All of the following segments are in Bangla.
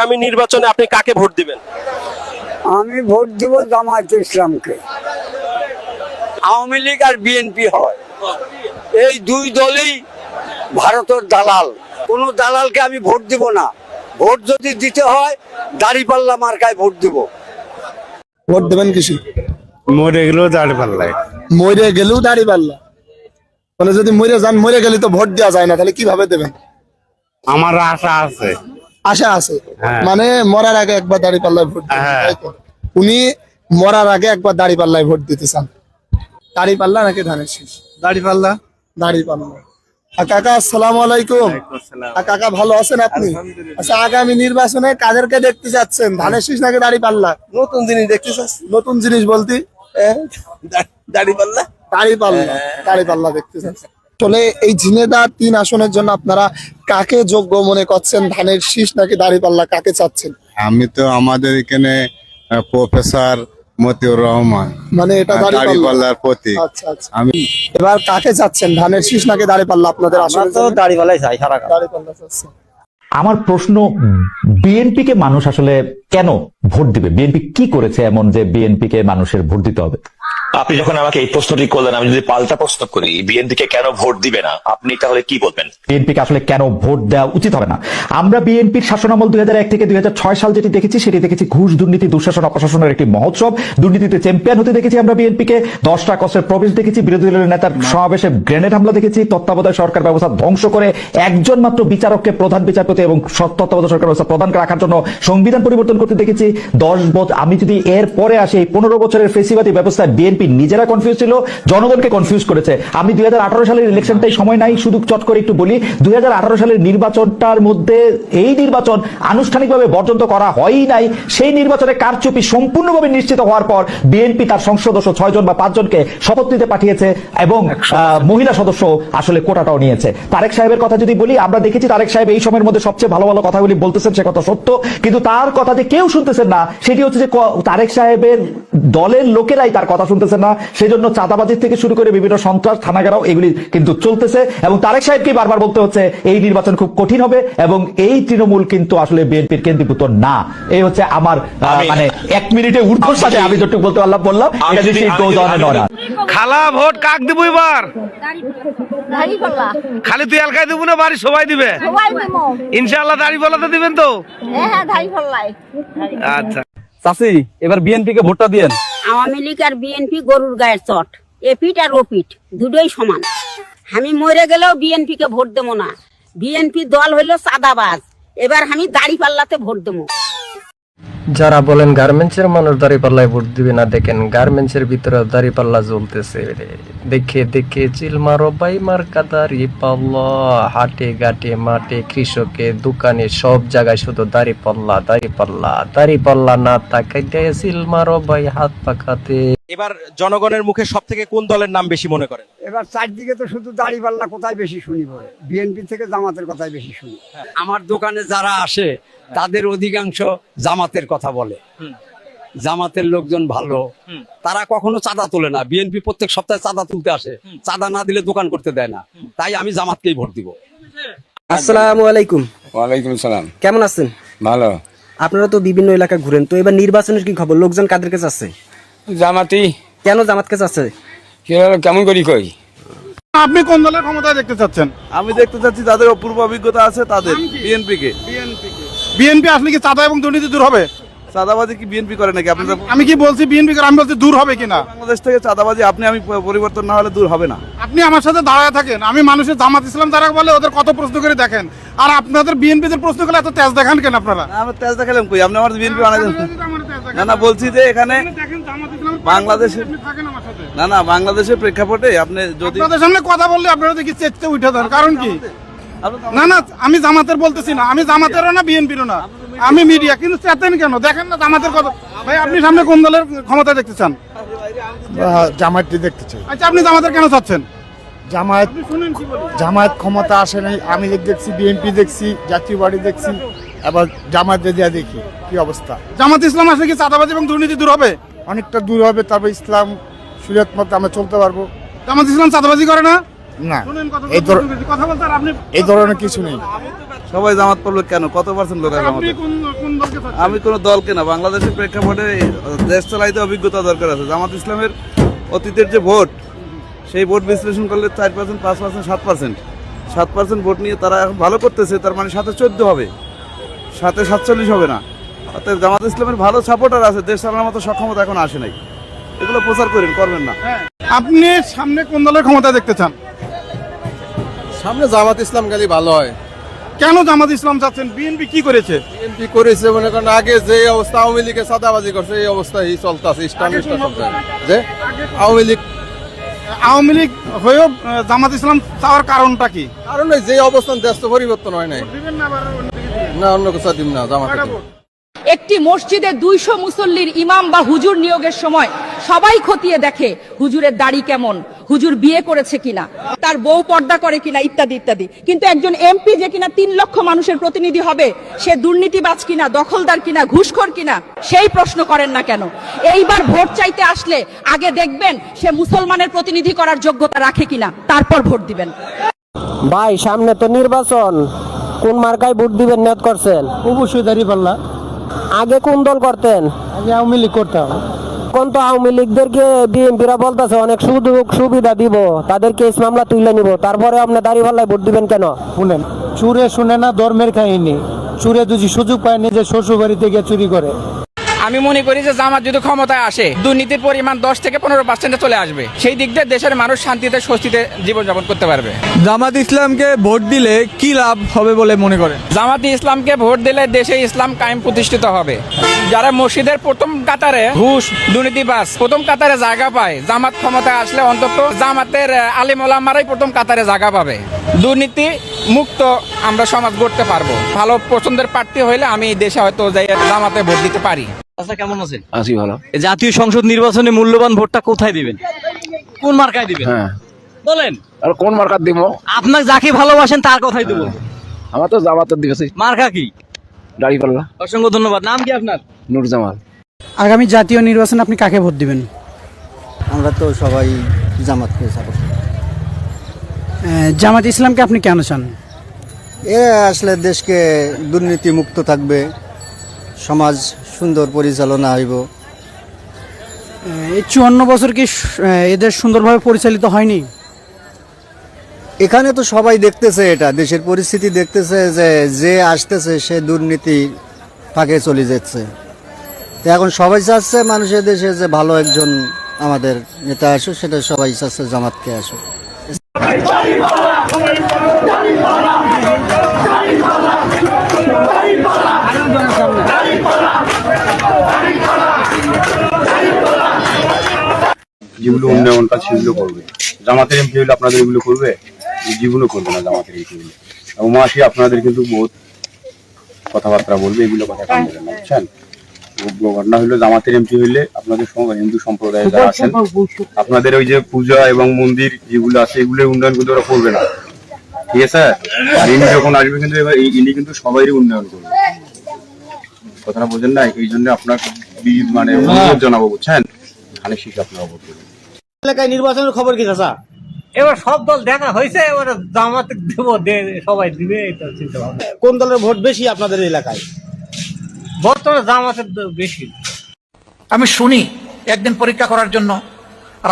আগামী নির্বাচনে আপনি কাকে ভোট দিবেন? আমি ভোট দিব জামায়াত ইসলামকে। আওয়ামী লীগ আর বিএনপি হয়। এই দুই দলই ভারতের দালাল। কোনো দালালকে আমি ভোট দিব না। ভোট যদি দিতে হয় দাড়িপাল্লা মার্কায় ভোট দিব। ভোট দেবেন কিছু? মরে গেলেও দাঁড় পাল্লায় মরে গেলেও দাড়ি পাল্লা মানে যদি মরে যান মরে গেলে তো ভোট দেওয়া যায় না তাহলে কীভাবে দেবেন? আমার আশা আছে। আশা আছে। হ্যাঁ। মানে মরার আগে একবার দাড়ি পাল্লায় ভোট হ্যাঁ। উনি মরার আগে একবার দাড়ি পাল্লায় ভোট দিতে চান। দাড়ি পাল্লা নাকি ধানের শীষ? দাড়ি পাল্লা? দাড়ি পাল্লা। আর কাকা আসসালামু আলাইকুম। কাকা ভালো আছেন আপনি? আচ্ছা আগামী নির্বাচনে কাদেরকে দেখতে চাচ্ছেন ধানের শীষ নাকি দাড়ি পাল্লা? নতুন জিনিস দেখতে চাচ্ছি। নতুন জিনিস বলতে? দাড়ি পাল্লা? দাড়ি পাল্লা। দাড়ি পাল্লা দেখতে চাচ্ছেন আসলে এই ঝিনেদা তিন আসনের জন্য আপনারা কাকে যোগ্য মনে করছেন? ধানের শীষ নাকি দাড়ি পাল্লা কাকে চাচ্ছেন? আমি তো আমাদের এখানে প্রফেসর মতিউর রহমান। মানে এটা প্রতীক। আচ্ছা আচ্ছা। আমি এবার কাকে চাচ্ছেন? ধানের শীষ নাকি দাড়ি পাল্লা আপনাদের আসলে চাই সারা চাচ্ছেন। আমার প্রশ্ন বিএনপি কে মানুষ আসলে কেন ভোট দিবে? বিএনপি কি করেছে এমন যে বিএনপি কে মানুষের ভোট দিতে হবে? আপনি যখন আমাকে এই প্রশ্নটি করলেন আমি যদি পাল্টা প্রশ্ন করি বিএনপি কে কেন ভোট দিবে না? আপনি তাহলে কি বলবেন? বিএনপি কে আসলে কেন ভোট দেওয়া উচিত হবে না? আমরা বিএনপির শাসনামল দুই থেকে দুই সাল যেটি দেখেছি সেটি দেখেছি ঘুষ দুর্নীতি দুঃশাসন অপশাসনের একটি মহোৎসব। দুর্নীতিতে চ্যাম্পিয়ন হতে দেখেছি আমরা বিএনপি কে। দশটা কষ্টের প্রবেশ দেখেছি বিরোধী দলের নেতার সমাবেশে গ্রেনেড হামলা দেখেছি তত্ত্বাবধায়ক সরকার ব্যবস্থা ধ্বংস করে একজন মাত্র বিচারককে প্রধান বিচারপতি এবং তত্ত্বাবধায়ক সরকার ব্যবস্থা প্রধান রাখার জন্য সংবিধান পরিবর্তন করতে দেখেছি। দশ বছর আমি যদি এর পরে আসি এই পনেরো বছরের ফেসিবাদী ব্যবস্থায় বিএনপি নিজেরা কনফিউজ ছিল, জনগণকে কনফিউজ করেছে। আমি দুই হাজার আঠারো সালের ইলেকশনটাই সময় নাই, শুধু চট করে একটু বলি, দুই সালের নির্বাচনটার মধ্যে এই নির্বাচন আনুষ্ঠানিকভাবে বর্জন করা হয়ই নাই। সেই নির্বাচনে কারচুপি সম্পূর্ণভাবে নিশ্চিত হওয়ার পর বিএনপি তার সংসদ সদস্য ছয় জন বা পাঁচজনকে শপথ নিতে পাঠিয়েছে এবং মহিলা সদস্য আসলে কোটাটাও নিয়েছে। তারেক সাহেবের কথা যদি বলি, আমরা দেখেছি তারেক সাহেব এই সময়ের মধ্যে সবচেয়ে ভালো ভালো কথাগুলি বলতেছেন, সে কথা সত্য। কিন্তু তার কথা যে কেউ শুনতেছেন না, সেটি হচ্ছে যে তারেক সাহেবের দলের লোকেরাই তার কথা শুনতেছেন না সেজন্য চাঁদাবাজির থেকে শুরু করে বিভিন্ন সন্ত্রাস থানাগারাও এগুলি কিন্তু চলতেছে। এবং তারেক সাহেবকে বারবার বলতে হচ্ছে এই নির্বাচন খুব কঠিন হবে এবং এই তৃণমূল কিন্তু আসলে বিএনপির কেন্দ্রীভূত না। এই হচ্ছে আমার মানে এক মিনিটে ঊর্ধ্বর সাথে আমি যতটুকু বলতে পারলাম বললাম। এটা যদি-. খালা ভোট কাক দিব এবার? খালি তুই এলকাই দিব না বাড়ি সবাই দিবে? ইনশাআল্লাহ দাড়ি পাল্লাতে দিবেন তো? হ্যাঁ হ্যাঁ আচ্ছা। চাষি এবার বিএনপি কে ভোটটা দিয়েন। আওয়ামী লীগ আর বিএনপি গরুর গায়ের চট। এপিট আর ওপিট দুটোই সমান। আমি মরে গেলেও বিএনপিকে ভোট দেবো না। বিএনপি দল হইল সাদাবাজ এবার আমি দাড়ি পাল্লাতে ভোট দেবো। যারা বলেন গার্মেন্টসের মানুষ দাঁড়িপাল্লায় ভোট দিবে না, দেখেন গার্মেন্টসের ভিতরে দাঁড়িপাল্লা জ্বলতেছে। দেখে দেখে চিল মারো, বাই মার্কা কাদারি পাল্লা হাটে, ঘাটে, মাঠে, কৃষকে, দোকানে, সব জায়গায় শুধু দাড়ি পাল্লা দাঁড়িপাল্লা দাড়ি পাল্লা না তাকাইতে চিল মারো, বাই হাত পাখাতে এবার জনগণের মুখে সব থেকে কোন দলের নাম বেশি মনে করেন? এবার চারদিকে তো শুধু দাড়িপাল্লা কোথায় বেশি শুনি বলে? বিএনপি থেকে জামাতের কথাই বেশি শুনি। আমার দোকানে যারা আসে তাদের অধিকাংশ জামাতের কথা বলে। জামাতের লোকজন ভালো। তারা কখনো চাঁদা তোলে না। বিএনপি প্রত্যেক সপ্তাহে চাঁদা তুলতে আসে। চাঁদা না দিলে দোকান করতে দেয় না। তাই আমি জামাতকেই ভোট দিব। আসসালামু আলাইকুম। ওয়ালাইকুম সালাম। কেমন আছেন? ভালো। আপনারা তো বিভিন্ন এলাকা ঘুরেন তো এবার নির্বাচনের কি খবর? লোকজন কাদের কাছে আছে? জামাতি। কেন জামাত কাছে আছে কেমন করি কই? আপনি কোন দলের ক্ষমতায় দেখতে চাচ্ছেন? আমি দেখতে চাচ্ছি যাদের অপূর্ব অভিজ্ঞতা আছে তাদের বিএনপি কে? বিএনপি আসলে কি চাঁদা এবং দুর্নীতি দূর হবে? চাঁদাবাজি কি বিএনপি করে নাকি? আপনাদের আমি কি বলছি বিএনপি করে? আমি বলছি দূর হবে কিনা? বাংলাদেশ থেকে চাঁদাবাজি আপনি আমি পরিবর্তন না হলে দূর হবে না। আপনি আমার সাথে দাঁড়ায় থাকেন। আমি মানুষের জামাত ইসলাম যারা বলে ওদের কত প্রশ্ন করে দেখেন। আর আপনাদের বিএনপিদের প্রশ্ন করলে এত তেজ দেখান কেন আপনারা? আমরা তেজ দেখালাম কই? আপনি আমার বিএনপি বানাই দেন। না না বলছি যে এখানে বাংলাদেশে- না না বাংলাদেশের প্রেক্ষাপটে আপনি যদি আপনাদের সামনে কথা বললে আপনারা দেখি চেতে উঠে দেন কারণ কি? না না আমি জামাতের বলতেছি না। আমি জামাতেরও না বিএনপিরও না। আমি মিডিয়া কিন্তু চেতেন কেন? দেখেন না জামাতের কথা ভাই আপনি সামনে কোন দলের ক্ষমতা দেখতে চান? জামায়াতটি দেখতে চাই। আচ্ছা আপনি জামাতের কেন চাচ্ছেন? জামায়াত শুনেন কি বলি। জামায়াত ক্ষমতা আসে নাই। আমি দেখছি বিএনপি দেখছি জাতীয় পার্টি দেখছি। এবার জামায়াত দিয়া দেখি কি অবস্থা? জামাত ইসলাম আসলে কি চাঁদাবাজি এবং দুর্নীতি দূর হবে? অনেকটা দূর হবে তারপর ইসলাম সুরিয়ত মতো আমরা চলতে পারব। জামাত ইসলাম চাঁদাবাজি করে না? না এই এই ধরনের কিছু নেই। সবাই জামাত পড়ল কেন? কত পার্সেন্ট লোক আছে আপনি জামাতে? কোন কোন আমি কোনো দলকে না বাংলাদেশের প্রেক্ষাপটে দেশ চালাইতে অভিজ্ঞতা দরকার আছে। জামাত ইসলামের অতীতের যে ভোট সেই ভোট বিশ্লেষণ করলে চার পার্সেন্ট পাঁচ পার্সেন্ট সাত পার্সেন্ট সাত পার্সেন্ট ভোট নিয়ে তারা এখন ভালো করতেছে তার মানে সাথে চোদ্দ হবে। সাথে সাতচল্লিশ হবে না। অর্থাৎ জামাত ইসলামের ভালো সাপোর্টার আছে দেশ চালানোর মতো সক্ষমতা এখন আসে নাই। এগুলো প্রচার করেন করবেন না। আপনি সামনে কোন দলের ক্ষমতা দেখতে চান? সামনে জামাত ইসলাম গেলে ভালো হয়। কেন জামাত ইসলাম চাচ্ছেন? বিএনপি কি করেছে? বিএনপি করেছে মনে করেন আগে যে অবস্থা আওয়ামী লীগে সাদাবাজি করছে এই অবস্থায় চলতেছে ইসলাম। যে আওয়ামী লীগ আওয়ামী লীগ হয়েও জামাত ইসলাম চাওয়ার কারণটা কি? কারণ যে অবস্থান দেশ তো পরিবর্তন হয় নাই? না অন্য কিছু? দিন না জামাত একটি মসজিদে দুইশো মুসল্লির ইমাম বা হুজুর নিয়োগের সময় সবাই খতিয়ে দেখে হুজুরের দাড়ি কেমন হুজুর বিয়ে করেছে কিনা তার বউ পর্দা করে কিনা ইত্যাদি ইত্যাদি। কিন্তু একজন এমপি যে কিনা তিন লক্ষ মানুষের প্রতিনিধি হবে সে দুর্নীতিবাজ কিনা দখলদার কিনা ঘুষখোর কিনা সেই প্রশ্ন করেন না কেন। এইবার ভোট চাইতে আসলে আগে দেখবেন সে মুসলমানের প্রতিনিধি করার যোগ্যতা রাখে কিনা তারপর ভোট দিবেন। ভাই সামনে তো নির্বাচন। কোন মার্কায় ভোট দিবেন নিয়ত করছেন? অবশ্যই দাঁড়িয়ে পাল্লা আগে কোন দল করতেন? আগে আওয়ামী লীগ করতাম। কোন তো আওয়ামী লীগদেরকে বিএনপিরা বলতেছে, অনেক সুযোগ সুবিধা দিব, তাদেরকে এই মামলা তুলে নিব, তারপরে আপনি দাঁড়িয়ে পাল্লায় ভোট দিবেন কেন? শুনেন, চুরে শুনে না ধর্মের কাহিনী, চুরে যদি সুযোগ পায় নিজের শ্বশুর বাড়িতে গিয়ে চুরি করে। আমি মনে করি যে জামাত যদি ক্ষমতায় আসে দুর্নীতির পরিমাণ দশ থেকে পনেরো পার্সেন্টে চলে আসবে। সেই দিক দিয়ে দেশের মানুষ শান্তিতে স্বস্তিতে জীবনযাপন করতে পারবে। জামাত ইসলামকে ভোট দিলে কি লাভ হবে বলে মনে করেন? জামাতি ইসলামকে ভোট দিলে দেশে ইসলাম কায়েম প্রতিষ্ঠিত হবে। যারা মসজিদের প্রথম কাতারে ঘুষ দুর্নীতিবাস প্রথম কাতারে জায়গা পায় জামাত ক্ষমতায় আসলে অন্তত জামাতের আলিম ওলামারাই প্রথম কাতারে জায়গা পাবে। দুর্নীতি মুক্ত আমরা সমাজ গড়তে পারব। ভালো পছন্দের প্রার্থী হইলে আমি দেশে হয়তো যাই জামাতে ভোট দিতে পারি। আচ্ছা কেমন আছেন? আছি ভালো। জাতীয় সংসদ নির্বাচনে মূল্যবান ভোটটা কোথায় দিবেন? কোন মার্কায় দিবেন? হ্যাঁ। বলেন। আর কোন মার্কার দিব? আপনার যাকে ভালোবাসেন তার কথাই দেবো। আমার তো জামাতের দিকে মার্কা কি? দাড়ি পাল্লা অসংখ্য ধন্যবাদ। নাম কি আপনার? নুর জামাল। আগামী জাতীয় নির্বাচনে আপনি কাকে ভোট দিবেন? আমরা তো সবাই জামাতকে সাপোর্ট জামাত ইসলামকে আপনি কেন চান? এ আসলে দেশকে দুর্নীতি মুক্ত থাকবে সমাজ সুন্দর পরিচালনা হইব। এই চুয়ান্ন বছর কি এদের সুন্দরভাবে পরিচালিত হয়নি? এখানে তো সবাই দেখতেছে এটা দেশের পরিস্থিতি দেখতেছে যে যে আসতেছে সে দুর্নীতি ফাঁকে চলে যাচ্ছে। তো এখন সবাই চাচ্ছে মানুষের দেশে যে ভালো একজন আমাদের নেতা আসুক সেটা সবাই চাচ্ছে জামাতকে আসুক। যেগুলো উন্নয়ন কাজ সেগুলো করবে। জামাতের এমপি হলে আপনাদের এগুলো করবে? জীবনও করবে না জামাতের এমপি এবং মাসি আপনাদের কিন্তু বহুত কথাবার্তা বলবে, এগুলো কথা কান না, বুঝছেন? ঘটনা হলো, জামাতের এমপি হইলে আপনাদের হিন্দু সম্প্রদায়ে যারা আছেন, আপনাদের ওই যে পূজা এবং মন্দির যেগুলো আছে, এগুলোর উন্নয়ন কিন্তু ওরা করবে না। ঠিক আছে? আর ইনি যখন আসবে কিন্তু এবার ইনি কিন্তু সবাইরই উন্নয়ন করবে। কথাটা বোঝেন না এই জন্য আপনার মানে অনুরোধ জানাব, বুঝছেন? খানে শিখ আপনার অবর করবেন এলাকায় নির্বাচনের খবর কি চাচা? এবার সব দল দেখা হয়েছে এবার জামাতে দেব সবাই দিবে এটা চিন্তা ভাবনা। কোন দলের ভোট বেশি আপনাদের এলাকায়? বর্তমানে জামাতের বেশি। আমি শুনি একদিন পরীক্ষা করার জন্য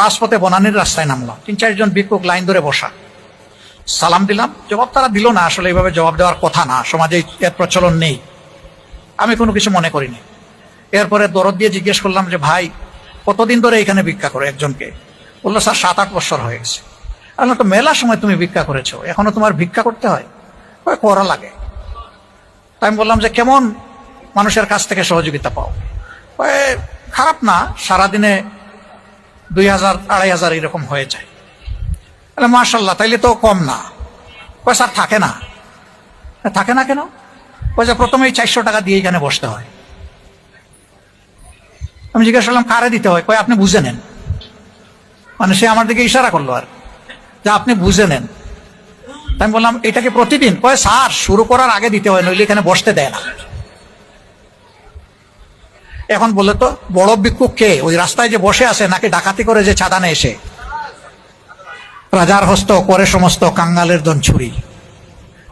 রাজপথে বনানীর রাস্তায় নামলাম। তিন চারজন ভিক্ষুক লাইন ধরে বসা। সালাম দিলাম জবাব তারা দিল না আসলে এইভাবে জবাব দেওয়ার কথা না সমাজে এর প্রচলন নেই। আমি কোনো কিছু মনে করিনি। এরপরে দরদ দিয়ে জিজ্ঞেস করলাম যে ভাই কতদিন ধরে এখানে ভিক্ষা করে একজনকে? বলল স্যার সাত আট বছর হয়ে গেছে। আমি তো মেলা সময় তুমি ভিক্ষা করেছ, এখনও তোমার ভিক্ষা করতে হয়? করা লাগে। আমি বললাম যে কেমন মানুষের কাছ থেকে সহযোগিতা পাও? খারাপ না, সারাদিনে দুই হাজার, আড়াই হাজার এরকম হয়ে যায়। তাহলে মার্শাল্লাহ তাইলে তো কম না। স্যার, থাকে না। থাকে না কেন? যে প্রথমেই চারশো টাকা দিয়ে এখানে বসতে হয়। আমি জিজ্ঞেস করলাম, কারে দিতে হয়? কয়, আপনি বুঝে নেন। মানে সে আমার দিকে ইশারা করল আর যে আপনি বুঝে নেন। আমি বললাম, এটাকে প্রতিদিন কয়, স্যার, শুরু করার আগে দিতে হয়, নইলে এখানে বসতে দেয় না। এখন বলে তো, বড় ভিক্ষুক কে? ওই রাস্তায় যে বসে আছে, নাকি ডাকাতি করে যে চাঁদানে এসে রাজার হস্ত, করে সমস্ত কাঙ্গালের দন ছুরি।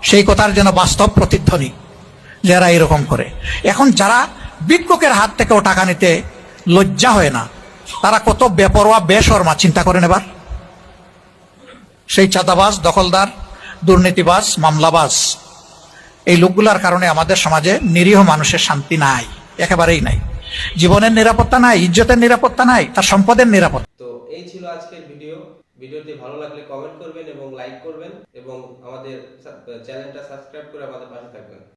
সেই কথার যেন বাস্তব প্রতিধ্বনি, যারা এরকম করে। এখন যারা ভিক্ষুকের হাত থেকেও টাকা নিতে লজ্জা হয় না তারা কত বেপরোয়া, বেশর্মা, চিন্তা করেন এবার। সেই চাঁদাবাজ, দখলদার, দুর্নীতিবাজ, মামলাবাজ, এই লোকগুলার কারণে আমাদের সমাজে নিরীহ মানুষের শান্তি নাই, একেবারেই নাই। জীবনের নিরাপত্তা নাই, ইজ্জতের নিরাপত্তা নাই, তার সম্পদের নিরাপত্তা। তো এই ছিল আজকের ভিডিও। ভিডিওটি ভালো লাগলে কমেন্ট করবেন এবং লাইক করবেন এবং আমাদের চ্যানেলটা সাবস্ক্রাইব করে আমাদের পাশে থাকবেন।